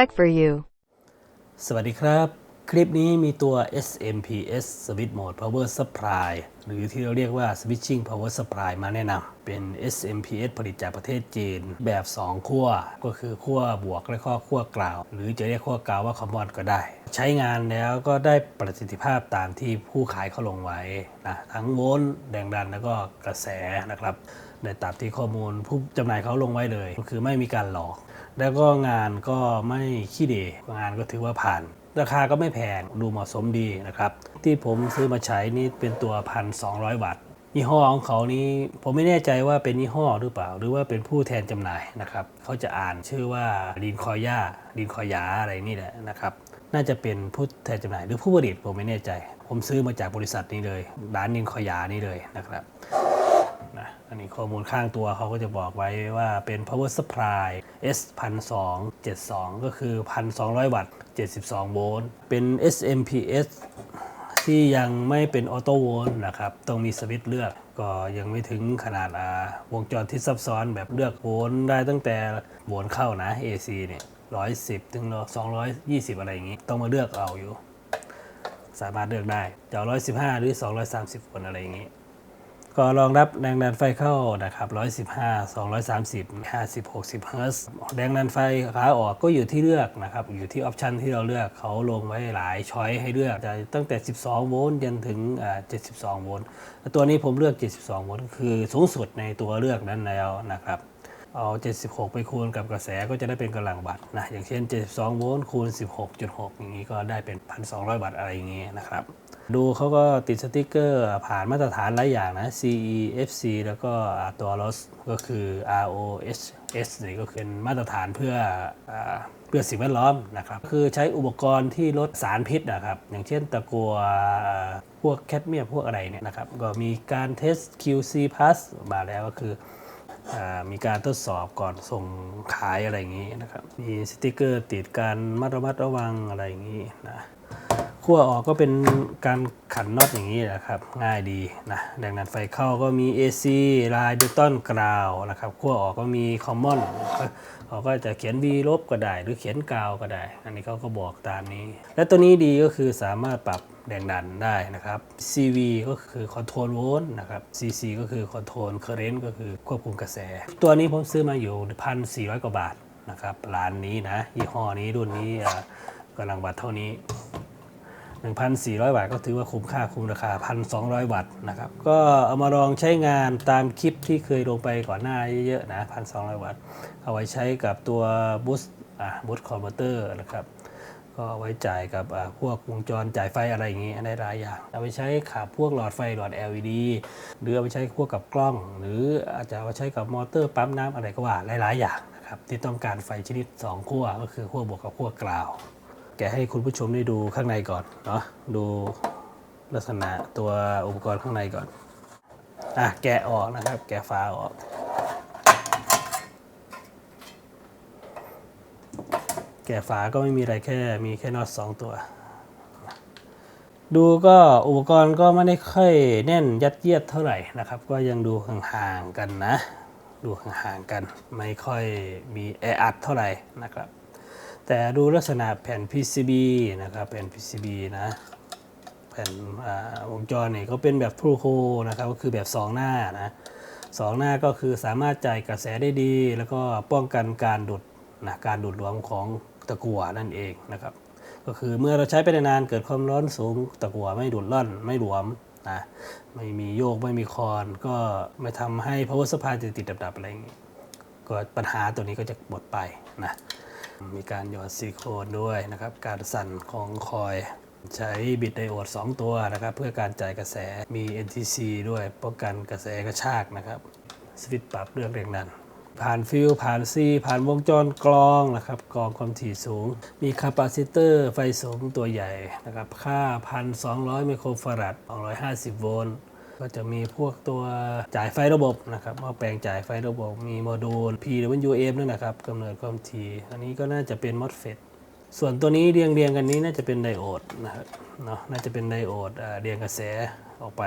tech for you. สวัสดีครับ คลิปนี้มีตัว SMPS Switch Mode Power Supply หรือที่เราเรียกว่า Switching Power Supply มาแนะนำเป็น SMPS ผลิตจากประเทศจีนแบบ 2 ขั้ว ก็คือขั้วบวกและขั้วกล่าว หรือจะเรียกขั้วกล่าวว่าคอมมอนก็ได้ ใช้งานแล้วก็ได้ประสิทธิภาพตามที่ผู้ขายเขาลงไว้นะทั้งโวลต์แรงดันแล้วก็กระแสนะครับในตามที่ข้อมูลผู้จำหน่ายเขาลงไว้เลย ก็คือไม่มีการหลอก แล้วก็งานก็ไม่ขี้เดงานก็ถือว่าผ่าน ราคาก็ไม่แพงดูเหมาะสมดีนะครับ ที่ผมซื้อมาใช้นี่เป็นตัว 1,200 วัตต์ยี่ห้อของเขานี้ผมไม่แน่ใจว่าเป็นยี่ห้อหรือเปล่า หรือว่าเป็นผู้แทนจำหน่ายนะครับเขาจะอ่านชื่อว่าลินคอย่าลินคอยาอะไรนี่แหละนะครับน่าจะเป็นผู้แทนจำหน่ายหรือผู้ผลิตผมไม่แน่ใจ ผมซื้อมาจากบริษัทนี้เลยร้านลินคอยานี่เลยนะครับ นะอันนี้ข้อมูลข้างตัวเขาก็จะบอกไว้ว่าเป็น power supply S 1 2 7 2 ก็คือ 1,200 วัตต์ 72 โวลต์ เป็น SMPS ที่ยังไม่เป็นออโต้โวลต์นะครับ ต้องมีสวิตช์เลือกก็ยังไม่ถึงขนาดาวงจรที่ซับซ้อนแบบเลือกโวลต์ได้ตั้งแต่โวลต์เข้านะ AC เนี่ย110 ถึง 220 อะไรอย่างนี้ ต้องมาเลือกเอาอยู่ สามารถเลือกได้จะเอา115 หรือ 230โวลต์อะไรอย่างนี้ ก็รองรับแรงดันไฟเข้านะครับ 115 230 50 60เฮิร์ตซ์แรงดันไฟขาออกก็อยู่ที่เลือกนะครับ อยู่ที่ออปชันที่เราเลือกเขาลงไว้หลายช้อยให้เลือกจะตั้งแต่ 12 โวลต์จนถึง 72 โวลต์ ตัวนี้ผมเลือก 72 โวลต์ก็คือสูงสุดในตัวเลือกนั้นแล้วนะครับ เอา 76 ไปคูณกับกระแสก็จะได้เป็นกำลังวัตต์นะ อย่างเช่น 72 โวลต์คูณ 16.6 อย่างนี้ก็ได้เป็น 1,200 วัตต์อะไรอย่างนี้นะครับ ดูเขาก็ติดสติกเกอร์ผ่านมาตรฐานหลายอย่างนะ CE FC แล้วก็ตัว ROS ก็คือ ROHS นี่ก็คือมาตรฐานเพื่ออเพื่อสิ่งแวดล้อมนะครับ คือใช้อุปกรณ์ที่ลดสารพิษนะครับ อย่างเช่นตะกัวพวกแคดเมียมพวกอะไรเนี่ยนะครับ ก็มีการเทส QC Plus มาแล้วก็คือมีการทดสอบก่อนส่งขายอะไรอย่างนี้นะครับ มีสติกเกอร์ติดการมัดระมัดระวังอะไรอย่างนี้นะ ขั้วออกก็เป็นการขันน็อตอย่างนี้นะครับ ง่ายดีนะแรงดันไฟเข้าก็มี AC ลายดิจิตอลกราวนะครับขั้วออกก็มีคอมมอนเขาก็จะเขียน V ลบก็ได้ หรือเขียนกาวก็ได้ อันนี้เขาก็บอกตามนี้ และตัวนี้ดีก็คือสามารถปรับแรงดันได้นะครับ CV ก็คือคอนโทรลโวลต์นะครับ CC ก็คือคอนโทรลเคอร์เรนต์ก็คือควบคุมกระแส ตัวนี้ผมซื้อมาอยู่1,400กว่าบาทนะครับร้านนี้นะยี่ห้อนี้รุ่นนี้กำลังวัตต์เท่านี้ 1,400 บาทก็ถือว่าคุ้มค่าคุ้มราคา 1,200วัตต์นะครับ ก็เอามาลองใช้งานตามคลิปที่เคยลงไปก่อนหน้าเยอะๆนะ 1,200วัตต์เอาไว้ใช้กับตัวบูสต์อะบูสต์คอมเวอร์เตอร์นะครับ ก็เอาไว้จ่ายกับพวกวงจรจ่ายไฟอะไรอย่างงี้ได้หลายอย่าง เอาไปใช้ขับพวกหลอดไฟหลอด LED หรือเอาไปใช้พวกกับกล้อง หรืออาจจะเอาไปใช้กับมอเตอร์ปั๊มน้ำอะไรก็ว่าหลายๆอย่างนะครับที่ต้องการไฟชนิด 2 ขั้วก็คือขั้วบวกกับขั้วกลาว แกะให้คุณผู้ชมได้ดูข้างในก่อนเนาะดูลักษณะตัวอุปกรณ์ข้างในก่อนอะแกะออกนะครับ แกะฝาออก แกะฝาก็ไม่มีอะไรแค่มีแค่น็อตสองตัว ดูก็อุปกรณ์ก็ไม่ได้ค่อยแน่นยัดเยียดเท่าไหร่นะครับ ก็ยังดูห่างๆกันนะ ดูห่างๆกัน ไม่ค่อยมีแออัดเท่าไหร่นะครับ แต่ดูลักษณะแผ่น PCB นะครับแผ่น PCB นะแผ่นวงจรเนี่ยเขาเป็นแบบพรูโคนะครับก็คือแบบ 2 หน้านะสองหน้าก็คือสามารถจ่ายกระแสได้ดี แล้วก็ป้องกันการดูดนะการดูดรวมของตะกั่วนั่นเองนะครับ ก็คือเมื่อเราใช้ไปนานเกิดความร้อนสูงตะกั่วไม่ดูดร่อนไม่หลวมนะไม่มีโยกไม่มีคอน ก็ไม่ทำให้ power supply ติดติดดับๆอะไรอย่างนี้ก็ปัญหาตัวนี้ก็จะหมดไปนะ มีการหยอดซิลิโคนด้วยนะครับ การสั่นของคอย ใช้บิดไดโอด 2 ตัวนะครับ เพื่อการจ่ายกระแสมี NTC ด้วยป้องกันกระแสกระชากนะครับ สวิตช์ปรับเรื่องแรงดันผ่านฟิลผ่านซีผ่านวงจรกรองนะครับกรองความถี่สูง มีคาปาซิเตอร์ไฟสูงตัวใหญ่นะครับ ค่า 1,200 ไมโครฟาราด250 โวลต์ ก็จะมีพวกตัวจ่ายไฟระบบนะครับหม้อแปลงจ่ายไฟระบบ มีโมดูล PWM ด้วยนะครับกำเนิดความถี่ อันนี้ก็น่าจะเป็น MOSFET ส่วนตัวนี้เรียงเรียงๆกันนี้น่าจะเป็นไดโอดนะครับเนาะน่าจะเป็นไดโอดเรียงกระแสออกไป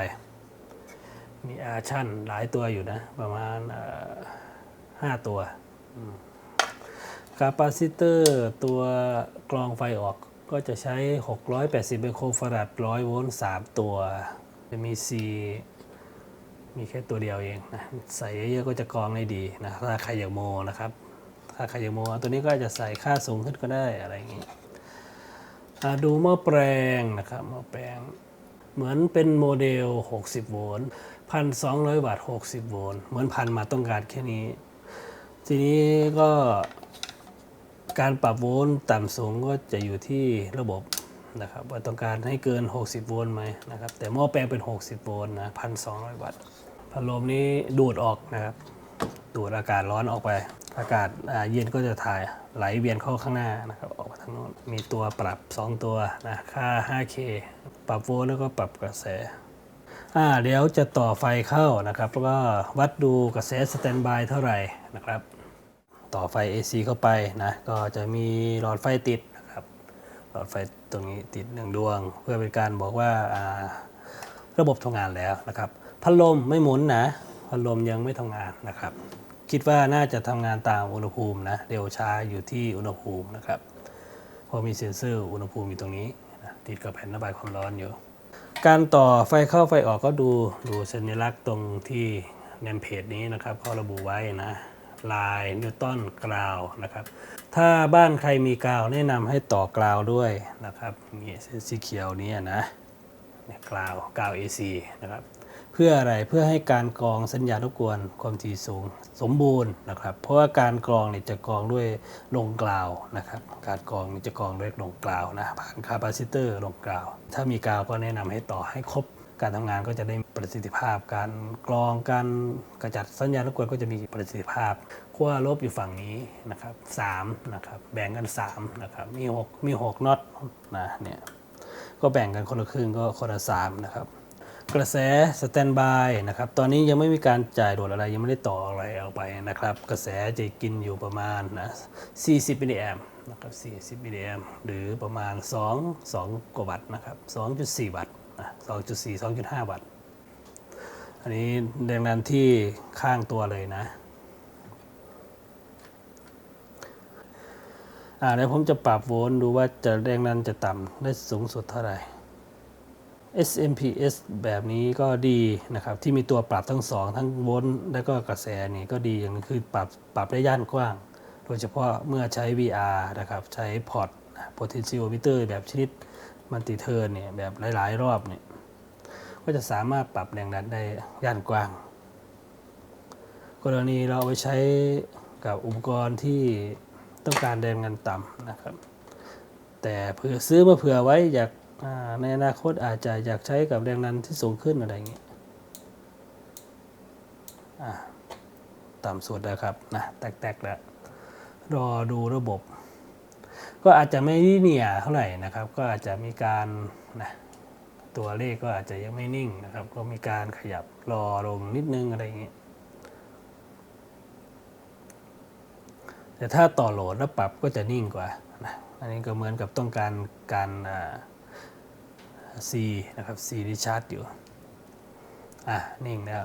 มีอาชั่นหลายตัวอยู่นะ ประมาณห้าตัวคาปาซิเตอร์ตัวกรองไฟออกก็จะใช้ 680ไมโครฟาราด100 โวลต์ 3 ตัว จะมี C มีแค่ตัวเดียวเองนะใส่เยอะๆก็จะกรองได้ดีนะถ้าใครอยากโมนะครับ ถ้าใครอยากโมตัวนี้ก็จะใส่ค่าสูงขึ้นก็ได้อะไรอย่างนี้ดูหม้อแปลงนะครับหม้อแปลง เหมือนเป็นโมเดล 60 โวลต์1,200วัตต์60 โวลต์เหมือนพันมาต้องการแค่นี้ ทีนี้ก็การปรับโวลต์ต่ำสูงก็จะอยู่ที่ระบบ นะครับว่าต้องการให้เกิน 60 โวลต์ไหมนะครับแต่หม้อแปลงเป็น 60 โวลต์นะ1,200วัตต์พัดลมนี้ดูดออกนะครับดูดอากาศร้อนออกไป อากาศเย็นก็จะถ่ายไหลเวียนเข้าข้างหน้านะครับออกไปทางโน้นมีตัวปรับ 2 ตัวนะค่า 5K ปรับโวลต์แล้วก็ปรับกระแสอ่าเดี๋ยวจะต่อไฟเข้านะครับแล้วก็วัดดูกระแสสแตนบายเท่าไหร่นะครับ ต่อไฟ AC เข้าไปนะก็จะมีหลอดไฟติด หลอดไฟตรงนี้ติดหนึ่งดวง เพื่อเป็นการบอกว่าระบบทำงานแล้วนะครับพัดลมไม่หมุนนะพัดลมยังไม่ทำงานนะครับ คิดว่าน่าจะทำงานตามอุณหภูมินะเร็วช้าอยู่ที่อุณหภูมินะครับพราะมีเซ็นเซอร์อุณหภูมิอยู่ตรงนี้นะติดกับแผ่นระบายความร้อนอยู่ การต่อไฟเข้าไฟออกก็ดูดูสัญลักษณ์ตรงที่เนมเพจนี้นะครับเขาระบุไว้นะ ลายนิวตันกราวนะครับถ้าบ้านใครมีกราวแนะนำให้ต่อกราวด้วยนะครับนี่เส้นสีเขียวนี้นะเนี่ยกราวกราว AC นะครับเพื่ออะไรเพื่อให้การกรองสัญญาณรบกวนความถี่สูงสมบูรณ์นะครับ เพราะว่าการกรองเนี่ยจะกรองด้วยลงกล่าวนะครับ การกรองจะกรองด้วยลงกล่าวนะผ่านคาปาซิเตอร์ลงกล่าว ถ้ามีกาวก็แนะนำให้ต่อให้ครบ การทำงานก็จะได้ประสิทธิภาพ การกรองการกระจัดสัญญาณรบกวนก็จะมีประสิทธิภาพขั้วลบอยู่ฝั่งนี้นะครับสามนะครับแบ่งกันสามนะครับมีหกมีหกน็อตนะเนี่ยก็แบ่งกันคนละครึ่งก็คนละสามนะครับกระแสสแตนบายนะครับตอนนี้ยังไม่มีการจ่ายโดดอะไรยังไม่ได้ต่ออะไรออกไปนะครับ กระแสจะกินอยู่ประมาณนะ40มิลลิแอมนะครับ40มิลลิแอมหรือประมาณ 2 2กว่าวัตต์นะครับ2.4 วัตต์ 2.4 2.5 วัตต์ อันนี้แรงดันที่ข้างตัวเลยนะอ่าเดี๋ยวผมจะปรับโวลต์ดูว่าจะแรงดันจะต่ำได้สูงสุดเท่าไหร่ SMPS แบบนี้ก็ดีนะครับ ที่มีตัวปรับทั้งสองทั้งโวลต์และก็กระแสนี่ก็ดีอย่างนึงคือปรับปรับได้ย่านกว้าง โดยเฉพาะเมื่อใช้ VR นะครับ ใช้พอร์ต potentiometer แบบชนิด มันติเทิร์นเนี่ยแบบหลาย ๆ รอบเนี่ยก็จะสามารถปรับแรงดันได้ย่านกว้าง กรณีเราเอาไปใช้กับอุปกรณ์ที่ต้องการแรงดันต่ำนะครับ แต่เผื่อซื้อมาเผื่อไว้อยากาในอนาคตอาจจะอยากใช้กับแรงดันที่สูงขึ้นอะไรอย่างเงี้ยต่ำสุดแล้วครับนะแตกๆแล้วรอดูระบบ ก็อาจจะไม่ลิเนียเท่าไหร่นะครับ ก็อาจจะมีการนะตัวเลขก็อาจจะยังไม่นิ่งนะครับ ก็มีการขยับรอลงนิดนึงอะไรอย่างเงี้ยแต่ถ้าต่อโหลดแล้วปรับก็จะนิ่งกว่านะอันนี้ก็เหมือนกับต้องการการอ่า C นะครับ C ที่ชาร์จอยู่ อะ นิ่งแล้ว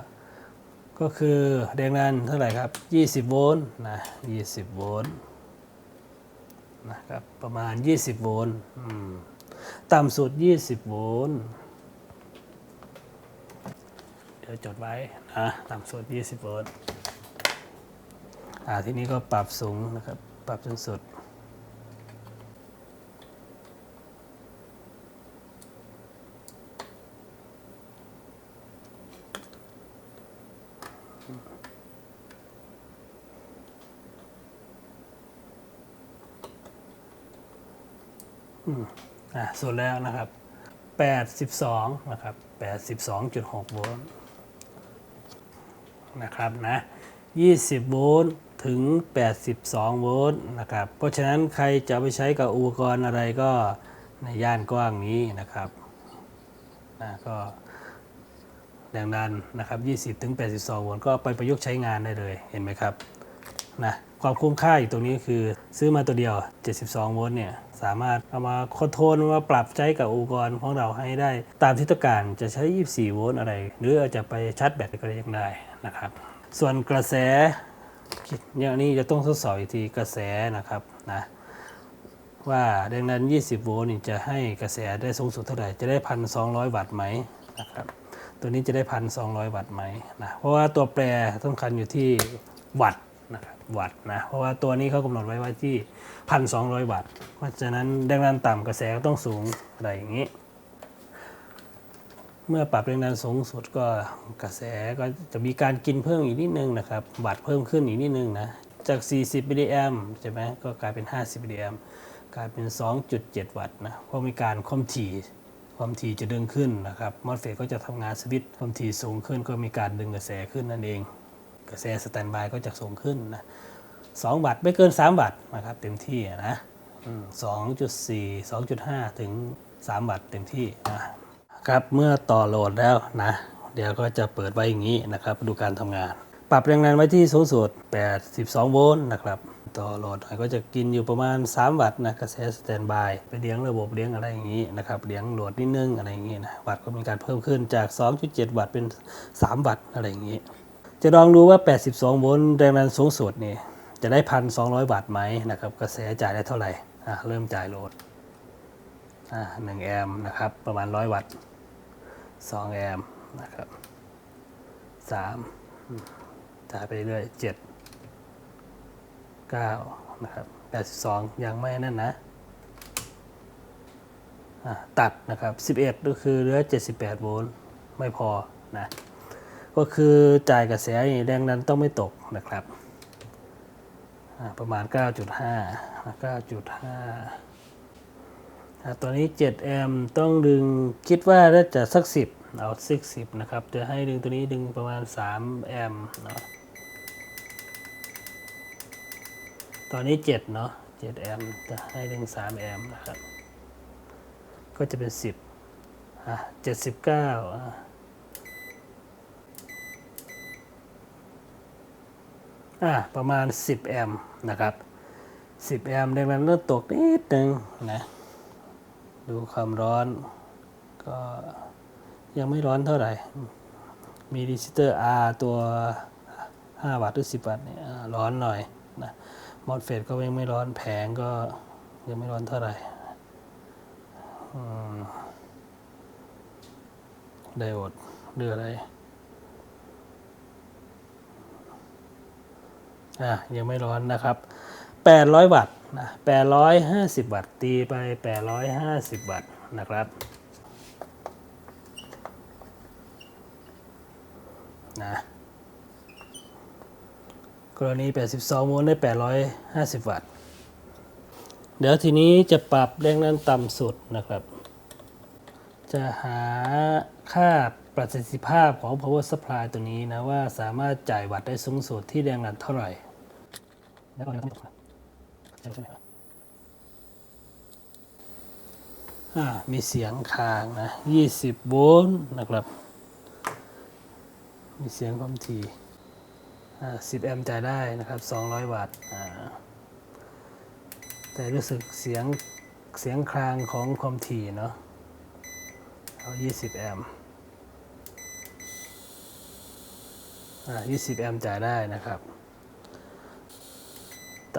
ก็คือแรงดันเท่าไหร่ครับ 20 โวลต์นะ 20 โวลต์ นะครับประมาณ 20 โวลต์ต่ำสุด 20 โวลต์เดี๋ยวจดไว้นะต่ำสุด 20 โวลต์ทีนี้ก็ปรับสูงนะครับ ปรับจนสุด อะสุดแล้วนะครับ 82 นะครับ 82.6 โวลต์นะครับนะ 20 โวลต์ถึง 82 โวลต์นะครับ เพราะฉะนั้นใครจะไปใช้กับอุปกรณ์อะไรก็ในย่านกว้างนี้นะครับนะก็แรงดันนะครับ 20 ถึง 82 โวลต์ก็ไปประยุกต์ใช้งานได้เลยเห็นไหมครับนะความคุ้มค่าอยู่ตรงนี้คือซื้อมาตัวเดียว 72 โวลต์เนี่ย สามารถเอามาคอนโทรลมาปรับใช้กับอุปกรณ์ของเราให้ได้ตามที่ต้องการจะใช้ 24 โวลต์อะไร หรืออาจจะไปชาร์จแบตก็ได้ยังได้นะครับ ส่วนกระแสอย่างนี้จะต้องทดสอบอีกทีกระแสนะครับนะว่าแรงดัน20 โวลต์จะให้กระแสได้สูงสุดเท่าไหร่ จะได้ 1,200 วัตต์ไหมนะครับตัวนี้จะได้ 1,200 วัตต์ไหมนะเพราะว่าตัวแปรสำคัญอยู่ที่วัตต์ วัตต์นะ เพราะว่าตัวนี้เขากำหนดไว้ไว้ที่ 1,200 วัตต์ เพราะฉะนั้นแรงดันต่ำกระแสก็ต้องสูงอะไรอย่างนี้ เมื่อปรับแรงดันสูงสุดก็กระแสก็จะมีการกินเพิ่มอีกนิดนึงนะครับ วัตต์เพิ่มขึ้นอีกนิดนึงนะ จาก 40มิลลิแอมใช่ไหมก็กลายเป็น 50มิลลิแอมกลายเป็น 2.7 วัตต์นะ เพราะมีการคอมถี่ความถี่จะดึงขึ้นนะครับ มอสเฟตก็จะทำงานสวิตช์ความถี่สูงขึ้นก็มีการดึงกระแสขึ้นนั่นเอง กระแสสแตนบายก็จะสูงขึ้นนะ2วัตต์ไม่เกิน 3 วัตต์นะครับเต็มที่นะสอืม2.4 2.5ถึง 3 วัตต์เต็มที่นะครับเมื่อต่อโหลดแล้วนะ เดี๋ยวก็จะเปิดไว้อย่างนี้นะครับ ดูการทำงาน ปรับแรงดันไว้ที่สูงสุด82 โวลต์นะครับต่อโหลดหน่อยก็จะกินอยู่ประมาณ 3 วัตต์นะกระแสสแตนบายไปเลี้ยงระบบเลี้ยงอะไรอย่างนี้นะครับเลี้ยงโหลดนิดนึงอะไรอย่างนี้นะวัตต์ก็มีการเพิ่มขึ้นจาก 2.7 วัตต์เป็น 3 วัตต์อะไรอย่างนี้ จะลองดูว่า 82 โวลต์แรงดันสูงสุดนี่จะได้ 1,200 วัตต์ไหมนะครับกระแสจ่ายได้เท่าไหร่อะเริ่มจ่ายโหลดอะ1แอมป์นะครับประมาณ 100 วัตต์ 2 แอมป์นะครับ3อืมจ่ายไปเรื่อย7 9 นะครับ 82 ยังไม่นั่นนะอะตัดนะครับ 11 ก็คือเหลือ 78 โวลต์ ไม่พอนะ ก็คือจ่ายกระแสแรงดันต้องไม่ตกนะครับ ประมาณ 9.5อ่า9.5อ่าตัวนี้ 7 แอมต้องดึงคิดว่าน่าจะสัก 10 เอาสัก10นะครับ จะให้ดึงตัวนี้ดึงประมาณ 3 แอมเนาะตอนนี้ 7 เนาะ7แอมจะให้ดึง 3 แอมนะครับ ก็จะเป็น 10อะ79อะ อ่าประมาณ 10 แอมป์นะครับ 10 แอมป์แรงดันเริ่มตกนิดนึงนะดูความร้อนก็ยังไม่ร้อนเท่าไหร่ มีรีสิสเตอร์ R ตัว 5 วัตต์หรือ 10 วัตต์เนี่ยร้อนหน่อยนะมอสเฟตก็ยังไม่ร้อนแผงก็ยังไม่ร้อนเท่าไหร่ไดโอดเรืออะไร อะยังไม่ร้อนนะครับ 800 วัตต์นะ850 วัตต์ตีไป 850 วัตต์นะครับนะกรณี 82 โวลต์ได้ 850 วัตต์ เดี๋ยวทีนี้จะปรับแรงดันต่ำสุดนะครับ จะหาค่าประสิทธิภาพของ power supply ตัวนี้นะ ว่าสามารถจ่ายวัตต์ได้สูงสุดที่แรงดันเท่าไหร่ แล้วก็แรงดันตกนะใช่ไหมครับมีเสียงคางนะ20โวลต์นะครับ มีเสียงความถี่10แอมป์จ่ายได้นะครับ200วัตต์แต่รู้สึกเสียงเสียงคลางของความถี่เนาะเอา20แอมป์อ่า20แอมป์จ่ายได้นะครับ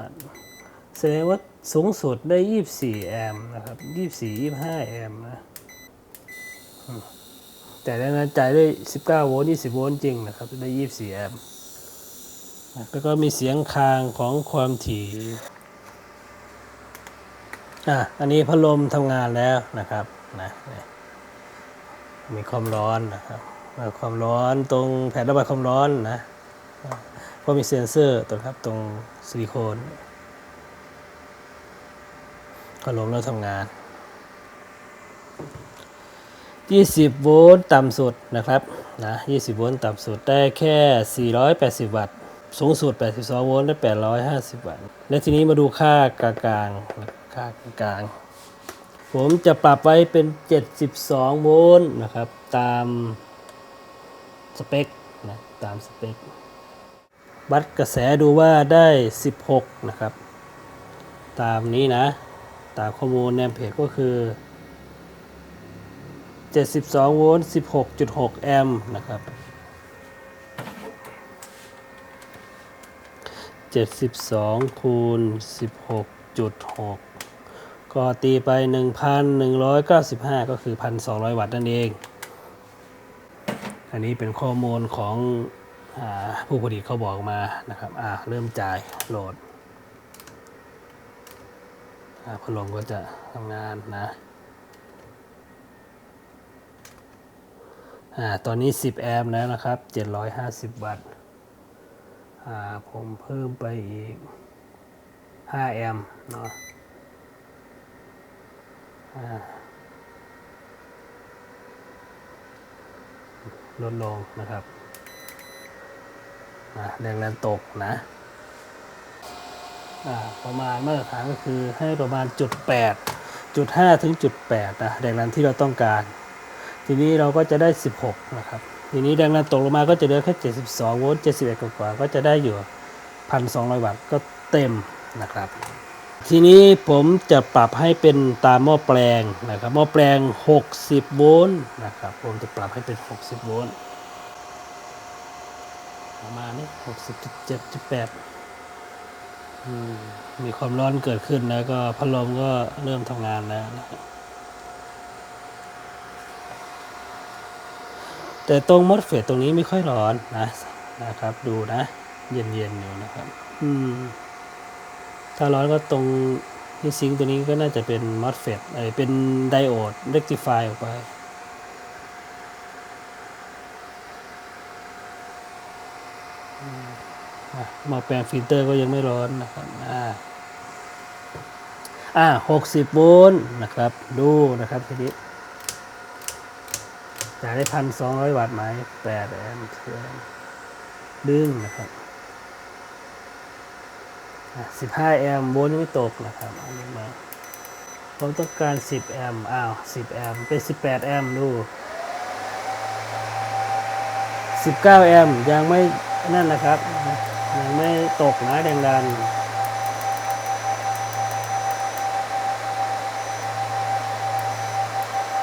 ตัดแสดงว่าสูงสุดได้ 24 แอมป์นะครับ 24 25 แอมป์นะ แต่ดังนั้นจ่ายได้ 19 โวลต์ 20 โวลต์จริงนะครับ ได้ 24 แอมป์แล้วก็มีเสียงคางของความถี่ อะ อันนี้พัดลมทำงานแล้วนะครับนะมีความร้อนนะครับความร้อนตรงแผ่นระบายความร้อนนะ อ่าก็มีเซ็นเซอร์ตัวครับตรงซิลิโคนก็ลมแล้วทำงาน20โวลต์ต่ำสุดนะครับนะ20โวลต์ต่ำสุดได้แค่ 480 วัตต์ สูงสุด 82 โวลต์ได้ 850 วัตต์ และทีนี้มาดูค่ากลางๆค่ากลาง ผมจะปรับไว้เป็น 72 โวลต์นะครับ ตามสเปคนะตามสเปค วัดกระแสดูว่าได้ 16 นะครับ ตามนี้นะ ตามข้อมูลในเพจก็คือ 72 โวลต์ 16.6 แอมป์นะครับ72คูณ16.6 ก็ตีไป 1,195 ก็คือ 1,200 วัตต์นั่นเอง อันนี้เป็นข้อมูลของ ผู้ผลิตเขาบอกมานะครับเริ่มจ่ายโหลดพัดลมก็จะทำงานนะอตอนนี้ 10 แอมป์แล้วนะครับ 750 วัตต์ผมเพิ่มไปอีก 5 แอมป์เนาะอ่าลดลงนะครับ แรงแรงตกนะประมาณมาตรฐานก็คือให้ประมาณจุด8จุด5ถึงจุด8นะแรงดันที่เราต้องการ ทีนี้เราก็จะได้ 16 นะครับ ทีนี้แรงดันตกลงมาก็จะเหลือแค่ 72 โวลต์71 กว่าก็จะได้อยู่ 1,200 วัตต์ก็เต็มนะครับ ทีนี้ผมจะปรับให้เป็นตามหม้อแปลงนะครับหม้อแปลง 60 โวลต์นะครับผมจะปรับให้เป็น 60 โวลต์ ประมาณนี้60.7.8อืมมีความร้อนเกิดขึ้นแล้วก็พัดลมก็เริ่มทำงานแล้วนะครับแต่ตรงมอสเฟตตรงนี้ไม่ค่อยร้อนนะนะครับ ดูนะ เย็นๆอยู่นะครับ อืม ถ้าร้อนก็ตรงที่ซิงตัวนี้ก็น่าจะเป็นมอสเฟตเออเป็นไดโอดเรกติฟายออกไปอืมอะ หม้อแปลงฟิลเตอร์ก็ยังไม่ร้อนนะครับอ่าอ่าหกสิบโวลต์นะครับ ดูนะครับทีนี้จ่ายได้พันสองร้อยวัตต์ไหมแปดแอมป์เทียนดึงนะครับสิบห้าแอมป์โวลต์ยังไม่ตกนะครับเอันนี้มาผมต้องการสิบแอมป์อ้าวสิบแอมป์เป็นสิบแปดแอมป์ดูสิบเก้าแอมป์ยังไม่นั่นนะครับ ยังไม่ตกนะแรงดัน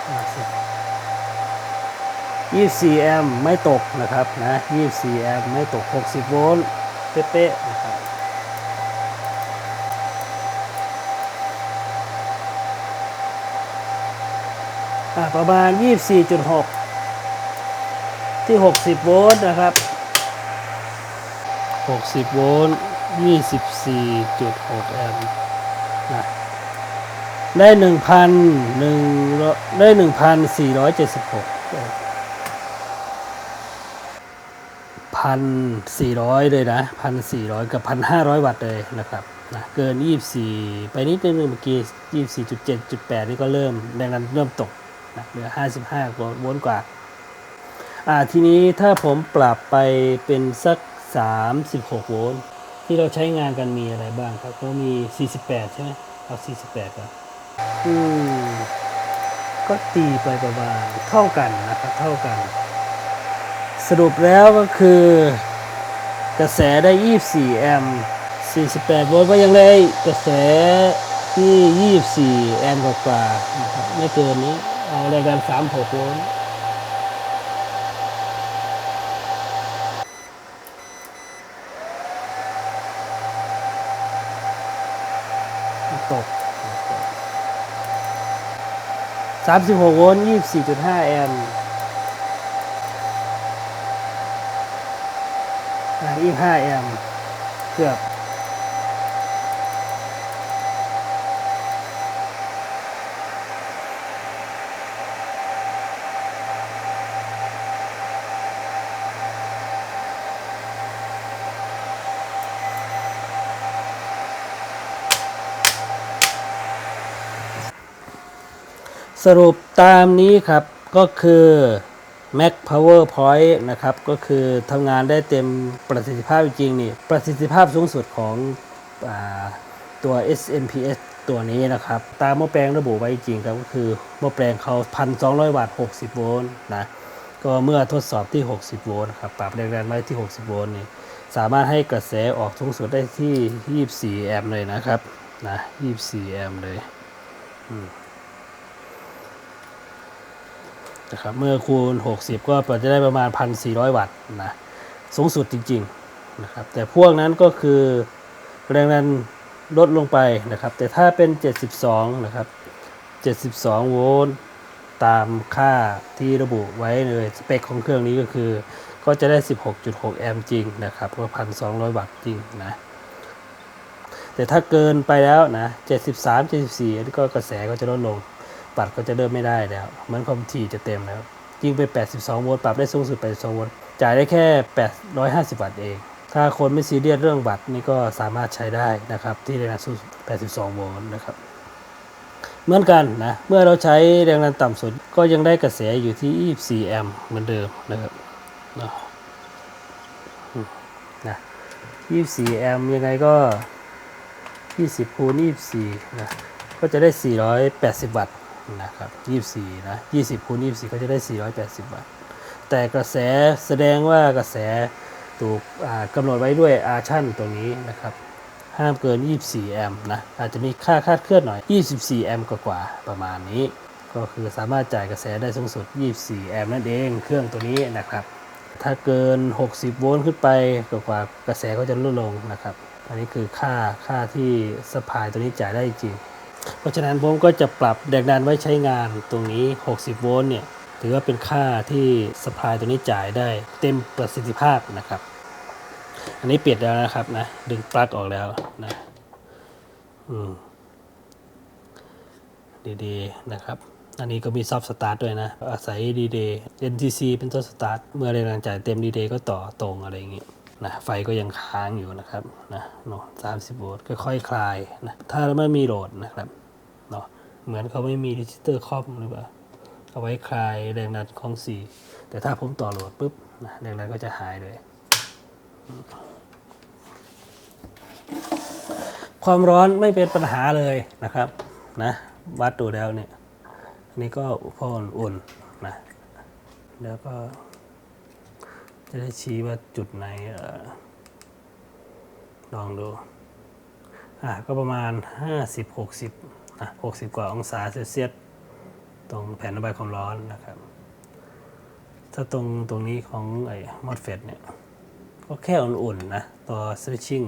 อ่สิ24แอมป์ไม่ตกนะครับนะ24แอมป์ไม่ตก 60 โวลต์เป๊ะๆนะครับอะประมาณ 24.6 ที่ 60 โวลต์นะครับ 60 โวลต์ 24.6 แอมป์นะได้หนึ่งพันหนึ่งได้หนึ่งพันสี่ร้อยเจ็ดสิบหกพันสี่ร้อยเลยนะพันสี่ร้อยกับพันห้าร้อยวัตต์เลยนะครับนะเกินยี่สี่ไปนิดนึงเมื่อกี้ยี่สี่จุดเจ็ดจุดแปดนี่ก็เริ่มแรงดันเริ่มตกนะเหลือห้าสิบห้าโวลต์กว่า อ่า ทีนี้ถ้าผมปรับไปเป็นสัก สามสิบหกโวลต์ที่เราใช้งานกันมีอะไรบ้างครับ ก็มีสี่สิบแปดใช่ไหมเอาสี่สิบแปดครับอืมก็ตีไปประมาณเท่ากันนะครับเท่ากัน สรุปแล้วก็คือกระแสได้ 24 แอมป์ 48 โวลต์ก็ยังได้กระแสที่ 24 แอมป์กว่าๆนะครับไม่เกินนี้เอาแรงดัน 36 โวลต์ 36 โวลต์ 24.5 แอมป์25 แอมป์เกือบ สรุปตามนี้ครับก็คือ Mac Power Point นะครับ ก็คือทำงานได้เต็มประสิทธิภาพจริงนี่ประสิทธิภาพสูงสุดของอตัว SMPS ตัวนี้นะครับ ตามหม้อแปลงระบุไว้จริงครับ ก็คือหม้อแปลงเขา 1,200 วัตต์ 60 โวลต์นะ ก็เมื่อทดสอบที่ 60 โวลต์ครับ ปรับแรงดันไว้ที่ 60 โวลต์นี่ สามารถให้กระแสออกสูงสุดได้ที่ 24 แอมป์เลยนะครับ นะ 24 แอมป์เลย นะครับเมื่อคูณ 60 ก็จะได้ประมาณ 1,400 วัตต์นะสูงสุดจริงๆนะครับแต่พวกนั้นก็คือแรงดันลดลงไปนะครับ แต่ถ้าเป็น 72 นะครับ 72 โวลต์ตามค่าที่ระบุไว้เลยสเปคของเครื่องนี้ก็คือ ก็จะได้ 16.6 แอมป์จริงนะครับก็1,200 วัตต์จริงนะแต่ถ้าเกินไปแล้วนะ 73 74อันนี้ก็กระแสก็จะลดลง ปัดก็จะเริ่มไม่ได้แล้วเหมือนความถี่จะเต็มแล้ว ยิ่งไป 82 โวลต์ปรับได้สูงสุด 82 โวลต์ จ่ายได้แค่ 850 วัตต์เอง ถ้าคนไม่ซีเรียสเรื่องวัตต์นี่ก็สามารถใช้ได้นะครับ ที่แรงดันสูงสุด82 โวลต์นะครับ เหมือนกันนะ เมื่อเราใช้แรงดันต่ำสุด ก็ยังได้กระแสอยู่ที่ 24 แอมป์เหมือนเดิมนะครับนะนะ24 แอมป์ยังไงก็ 20คูณ24นะก็จะได้ 480 วัตต์ นะครับ24นะ20คูณ24 ก็จะได้ 480วัตต์แต่กระแสแสดงว่ากระแสถูกกำหนดไว้ด้วยอาชั่นตรงนี้นะครับ ห้ามเกิน 24 แอมป์นะ อาจจะมีค่าคาดเคลื่อนหน่อย 24 แอมป์กว่าๆประมาณนี้ ก็คือสามารถจ่ายกระแสได้สูงสุด 24 แอมป์นั่นเองเครื่องตัวนี้นะครับ ถ้าเกิน 60 โวลต์ขึ้นไปกว่ากระแสก็จะลดลงนะครับ อันนี้คือค่าค่าที่สปายตัวนี้จ่ายได้จริง เพราะฉะนั้นผมก็จะปรับแรงดันไว้ใช้งานตรงนี้ 60 โวลต์เนี่ย ถือว่าเป็นค่าที่สปายตัวนี้จ่ายได้เต็มประสิทธิภาพนะครับ อันนี้เปิดแล้วนะครับนะ ดึงปลั๊กออกแล้วนะ อืม ดีๆ นะครับอันนี้ก็มีซอฟต์สตาร์ทด้วยนะ อาศัยดีเดย์ NTC เป็นตัวสตาร์ท เมื่อแรงจ่ายเต็มดีเดย์ก็ต่อตรงอะไรอย่างเงี้ย นะไฟก็ยังค้างอยู่นะครับนะเนาะสามสิบโวลต์ค่อยๆคลายนะถ้าไม่มีโหลดนะครับเนาะเหมือนเขาไม่มีดิจิตอลครอมหรือเปล่าเอาไว้คลายแรงดันของสี่แต่ถ้าผมต่อโหลดปุ๊บนะแรงดันก็จะหายเลย ความร้อนไม่เป็นปัญหาเลยนะครับนะวัดดูแล้วเนี่ยอันนี้ก็พออุ่นๆนะแล้วก็ จะได้ชี้ว่าจุดไหนออลองดู อะก็ประมาณ 50 60นะ60 กว่าองศาเซลเซียสตรงแผ่นระบายความร้อนนะครับ ถ้าตรงตรงนี้ของไอ้มอดเฟตเนี่ย ก็แค่อุ่นๆนะต่อสวิตชิ่ง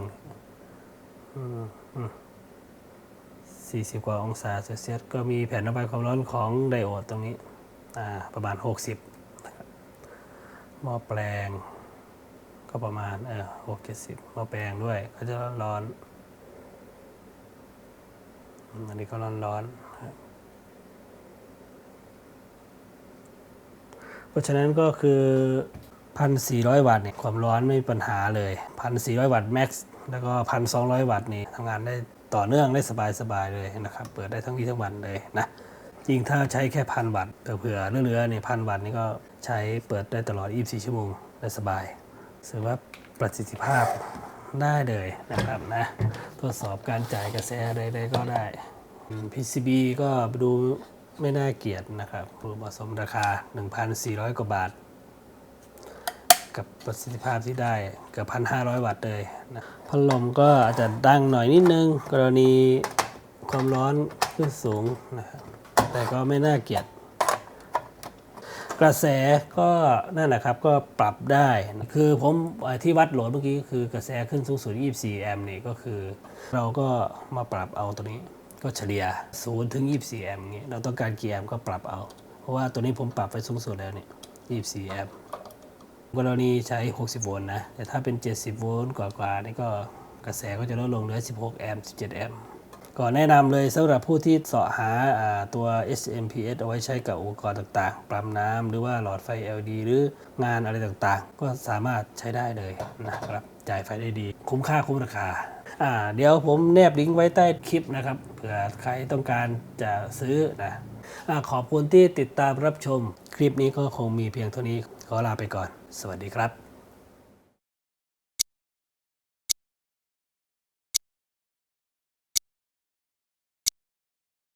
40 กว่าองศาเซลเซียสก็มีแผ่นระบายความร้อนของไดโอดตรงนี้อ่าประมาณ 60นะครับ หม้อแปลง ก็ประมาณเออหกเจ็ดสิบหม้อแปลงด้วยก็จะร้อนอันนี้ก็ร้อนร้อนเพราะฉะนั้นก็คือ1,400วัตต์เนี่ยความร้อนไม่มีปัญหาเลย1,400วัตต์แม็กซ์แล้วก็1,200วัตต์นี่ทำงานได้ต่อเนื่องได้สบายๆเลยนะครับ เปิดได้ทั้งวี่ทั้งวันเลยนะ จริงถ้าใช้แค่พันวัตต์เผื่อเหลือเนี่ยพันวัตต์นี่ก็ใช้เปิดได้ตลอด 24 ชั่วโมงได้สบายถือว่าประสิทธิภาพได้เลยนะครับนะทดสอบการจ่ายกระแสใดๆก็ได้ PCB ก็ดูไม่น่าเกลียดนะครับดูเหมาสมราคา 1,400 กว่าบาท กับประสิทธิภาพที่ได้เกือบพันห้าร้อยวัตต์เลยนะพัดลมก็อาจจะดังหน่อยนิดนึง กรณีความร้อนขึ้นสูงนะครับ แต่ก็ไม่น่าเกลียด กระแสก็นั่นแหละครับก็ปรับได้ คือผมที่วัดโหลดเมื่อกี้คือกระแสขึ้นสูงสุด 24 แอมป์นี่ก็คือ เราก็มาปรับเอาตัวนี้ก็เฉลี่ย0ถึง 24 แอมป์อย่างงี้เราต้องการกี่แอมป์ก็ปรับเอา เพราะว่าตัวนี้ผมปรับไปสูงสุดแล้วนี่ 24 แอมป์กรณีใช้ 60 โวลต์นะ แต่ถ้าเป็น 70 โวลต์กว่าๆนี่ก็กระแสก็จะลดลงเหลือ 16 แอมป์ 17 แอมป์ ก็แนะนำเลยสำหรับผู้ที่เสาะหาตัว SMPS เอาไว้ใช้กับอุปกรณ์ต่างๆ ปั๊มน้ำหรือว่าหลอดไฟ LED หรืองานอะไรต่างๆ ก็สามารถใช้ได้เลยนะครับ จ่ายไฟได้ดี คุ้มค่าคุ้มราคาอ่าเดี๋ยวผมแนบลิงก์ไว้ใต้คลิปนะครับเผื่อใครต้องการจะซื้อนะอาขอบคุณที่ติดตามรับชม คลิปนี้ก็คงมีเพียงเท่านี้ขอลาไปก่อน สวัสดีครับ